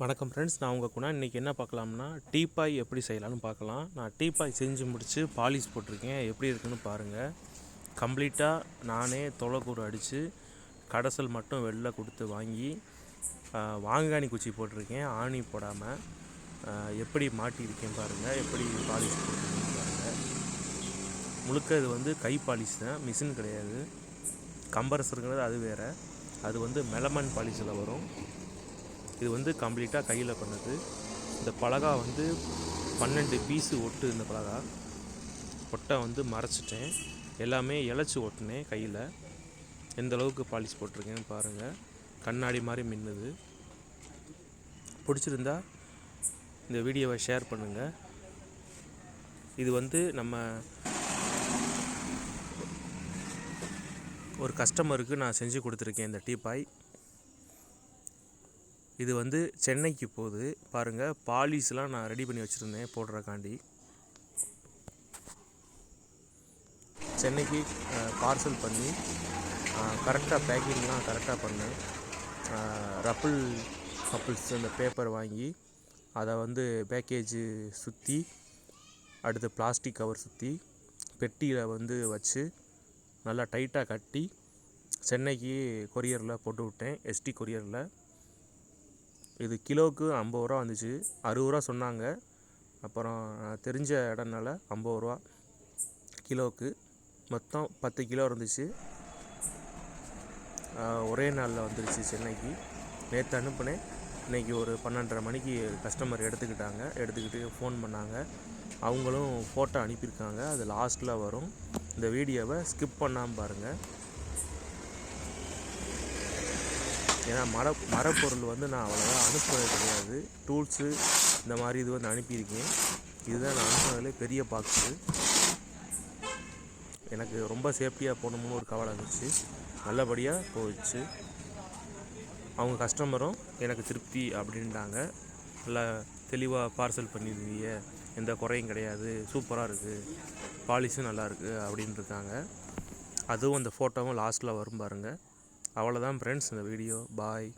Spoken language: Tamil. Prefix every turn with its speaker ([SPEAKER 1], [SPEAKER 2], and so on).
[SPEAKER 1] வணக்கம் ஃப்ரெண்ட்ஸ் நான் உங்கள் குணா. இன்றைக்கி என்ன பார்க்கலாம்னா டீப்பாய் எப்படி செய்யலாம்னு பார்க்கலாம். நான் டீப்பாய் செஞ்சு முடித்து பாலிஷ் போட்டிருக்கேன். எப்படி இருக்குன்னு பாருங்கள் கம்ப்ளீட்டாக நானே தொலைக்கூறு அடித்து கடைசல் மட்டும் வெளில கொடுத்து வாங்கி வாங்காணி குச்சி போட்டிருக்கேன். ஆணி போடாமல் எப்படி மாட்டியிருக்கேன் பாருங்கள் எப்படி பாலிஷ் போட்டிருக்கேன் பாருங்கள் முழுக்க இது வந்து கை பாலிஷ் தான். மிஷின் கிடையாது. கம்பரசருங்கிறது அது வேறு. அது வந்து மெலமன் பாலிஷில் வரும். இது வந்து கம்ப்ளீட்டாக கையில் பண்ணது இந்த பலகா வந்து பன்னெண்டு பீஸு ஒட்டு இந்த பலகா. ஒட்டை வந்து மறைச்சிட்டேன். எல்லாமே இழைச்சி ஒட்டினேன் கையில். எந்த அளவுக்கு பாலிஷ் போட்டிருக்கேன்னு பாருங்கள் கண்ணாடி மாதிரி மின்னுது. பிடிச்சிருந்தா இந்த வீடியோவை ஷேர் பண்ணுங்கள் இது வந்து நம்ம ஒரு கஸ்டமருக்கு நான் செஞ்சு கொடுத்துருக்கேன் இந்த டீப்பாய் இது வந்து சென்னைக்கு போகுது. பாருங்கள் பாலிஸ்லாம் நான் ரெடி பண்ணி வச்சுருந்தேன் போடுறக்காண்டி சென்னைக்கு பார்சல் பண்ணி கரெக்டாக பேக்கிங்லாம் கரெக்டாக பண்ணேன். ரப்பிள் கப்பிள்ஸ் அந்த பேப்பர் வாங்கி அதை வந்து பேக்கேஜு சுற்றி அடுத்து பிளாஸ்டிக் கவர் சுற்றி பெட்டியில் வந்து வச்சு நல்லா டைட்டாக கட்டி சென்னைக்கு கொரியரில் போட்டு விட்டேன். எஸ்டி கொரியரில் இது கிலோவுக்கு ஐம்பது ரூபா வந்துச்சு. அறுபது ரூபா சொன்னாங்க. அப்புறம் தெரிஞ்ச இடம்னால ஐம்பது ரூபா கிலோவுக்கு. மொத்தம் பத்து கிலோ இருந்துச்சு. ஒரே நாளில் வந்துருச்சு சென்னைக்கு. நேற்று அனுப்புனேன். இன்றைக்கி ஒரு பன்னெண்டரை மணிக்கு கஸ்டமர் எடுத்துக்கிட்டாங்க. எடுத்துக்கிட்டு ஃபோன் பண்ணாங்க. அவங்களும் ஃபோட்டோ அனுப்பியிருக்காங்க. அது லாஸ்ட்டில் வரும். இந்த வீடியோவை ஸ்கிப் பண்ணாமல் பாருங்கள் ஏன்னா மர மரப்பொருள் வந்து நான் அவ்வளோவா அனுப்புறது கிடையாது. டூல்ஸு இந்த மாதிரி இது வந்து அனுப்பியிருக்கேன். இதுதான் நான் அனுப்புனதுலே பெரிய பாக்ஸு எனக்கு ரொம்ப சேஃப்டியாக போகணும்னு ஒரு கவலை இருந்துச்சு நல்லபடியாக போயிடுச்சு. அவங்க கஸ்டமரும் எனக்கு திருப்தி அப்படின்ட்டாங்க. நல்லா தெளிவாக பார்சல் பண்ணியிருந்தீங்க எந்த குறையும் கிடையாது. சூப்பராக இருக்குது பாலிஷும் நல்லா இருக்குது இருக்காங்க. அதுவும் அந்த ஃபோட்டோவும் லாஸ்ட்டில் வரும் பாருங்கள் அவ்வளோதான் ஃப்ரெண்ட்ஸ் இந்த வீடியோ பாய்